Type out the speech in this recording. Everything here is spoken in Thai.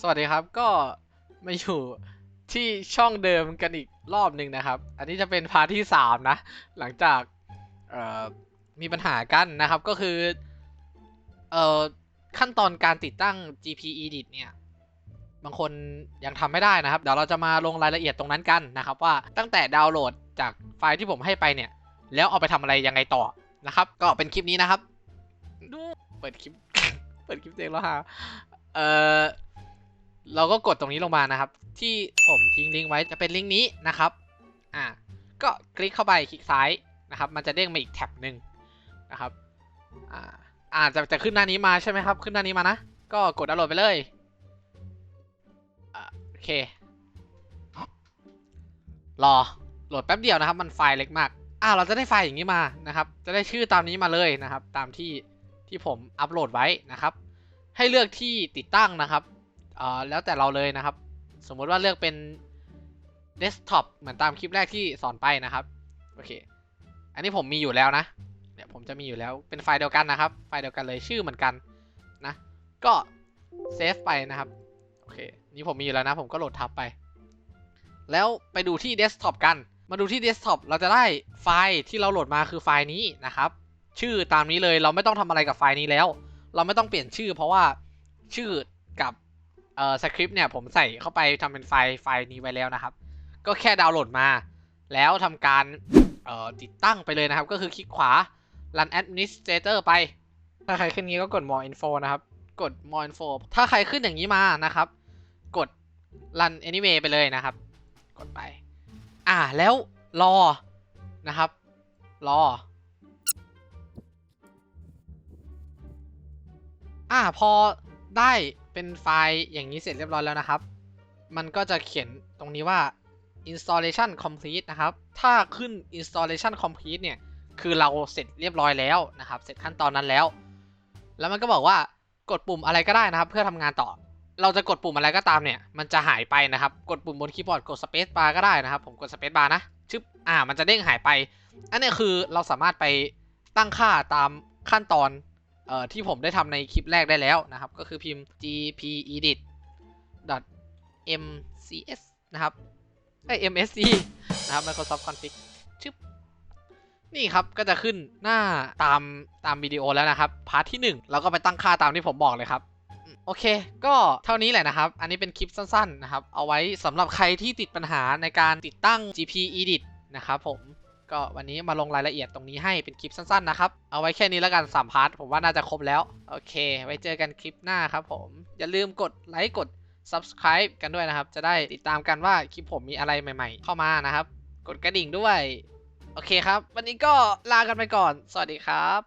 สวัสดีครับก็มาอยู่ที่ช่องเดิมกันอีกรอบหนึ่งนะครับ อันนี้จะเป็นพาร์ทที่สามนะ หลังจากมีปัญหากันนะครับก็คืออขั้นตอนการติดตั้ง GP Edit เนี่ย บางคนยังทำไม่ได้นะครับ เดี๋ยวเราจะมาลงรายละเอียดตรงนั้นกันนะครับว่าตั้งแต่ดาวน์โหลดจากไฟล์ที่ผมให้ไปเนี่ย แล้วเอาไปทำอะไรยังไงต่อนะครับ ก็เป็นคลิปนี้นะครับดูเปิดคลิป เปิดคลิปเองแล้วฮะเออ เราก็กดตรงนี้ลงมานะครับ ที่ผมทิ้งลิงก์ไว้จะเป็นลิงก์นี้นะครับอ่าก็คลิกเข้าไปคลิกซ้ายนะครับ มันจะเด้งมาอีกแท็บหนึ่งนะครับอ่าอ่าจะจะขึ้นหน้านี้มาใช่ไหมครับ ขึ้นหน้านี้มานะ ก็กดดาวน์โหลดไปเลยโอเค รอโหลดแป๊บเดียวนะครับ มันไฟล์เล็กมากอ่าเราจะได้ไฟล์อย่างนี้มานะครับ จะได้ชื่อตามนี้มาเลยนะครับ ตามที่ที่ผมอัปโหลดไว้นะครับ ให้เลือกที่ติดตั้งนะครับ อ่อแล้วแต่เราเลยนะครับ สมมติว่าเลือกเป็นเดสก์ท็อปเหมือนตามคลิปแรกที่สอนไปนะครับ โอเค อันนี้ผมมีอยู่แล้วนะ เนี่ยผมจะมีอยู่แล้ว เป็นไฟล์เดียวกันนะครับ ไฟล์เดียวกันเลยชื่อเหมือนกันนะ ก็เซฟไปนะครับ โอเค นี่ผมมีอยู่แล้วนะ ผมก็โหลดทับไป แล้วไปดูที่เดสก์ท็อปกัน มาดูที่เดสก์ท็อปเราจะได้ไฟล์ที่เราโหลดมาคือไฟล์นี้นะครับ ชื่อตามนี้เลย เราไม่ต้องทำอะไรกับไฟล์นี้แล้ว เราไม่ต้องเปลี่ยนชื่อ เพราะว่าชื่อกับ เอ่อสคริปต์เนี่ยผมใส่เข้าไปทำเป็นไฟล์ไฟล์นี้ไว้แล้วนะครับ ก็แค่ดาวน์โหลดมา แล้วทำการเอ่อติดตั้งไปเลยนะครับ ก็คือคลิกขวา run administrator ไป ถ้าใครขึ้นนี้ก็กด more info นะครับ กด more info ถ้าใครขึ้นอย่างนี้มานะครับ กด run anyway ไปเลยนะครับ กดไป อ่าแล้วรอนะครับ รออ่าพอได้ เป็นไฟล์อย่างนี้เสร็จเรียบร้อยแล้วนะครับ มันก็จะเขียนตรงนี้ว่า installation complete นะครับ ถ้าขึ้น installation complete เนี่ย คือเราเสร็จเรียบร้อยแล้วนะครับ เสร็จขั้นตอนนั้นแล้ว แล้วมันก็บอกว่ากดปุ่มอะไรก็ได้นะครับ เพื่อทำงานต่อ เราจะกดปุ่มอะไรก็ตามเนี่ย มันจะหายไปนะครับ กดปุ่มบนคีย์บอร์ด กด space bar ก็ได้นะครับ ผมกด space bar นะ ชึบ อ่า มันจะเด้งหายไป อันนี้คือเราสามารถไปตั้งค่าตามขั้นตอน เอ่อที่ผมได้ทำในคลิปแรกได้แล้วนะครับ ก็คือพิมพ์ gpedit mcs นะครับไอ msc นะครับ Microsoft config ชึบนี่ครับก็จะขึ้นหน้าตามตามวิดีโอแล้วนะครับ พาร์ทที่ 1 เราก็ไปตั้งค่าตามที่ผมบอกเลยครับโอเค ก็เท่านี้แหละนะครับ อันนี้เป็นคลิปสั้นๆนะครับ เอาไว้สำหรับใครที่ติดปัญหาในการติดตั้ง GP Edit นะครับผม ก็วันนี้มาลงรายละเอียดตรงนี้ให้เป็นคลิปสั้นๆนะครับ เอาไว้แค่นี้แล้วกัน3พาร์ทผมว่าน่าจะครบแล้ว โอเค ไว้เจอกันคลิปหน้าครับผม อย่าลืมกดไลค์กด subscribe กันด้วยนะครับ จะได้ติดตามกันว่าคลิปผมมีอะไรใหม่ๆ เข้ามานะครับ กดกระดิ่งด้วย โอเคครับ วันนี้ก็ลากันไปก่อน สวัสดีครับ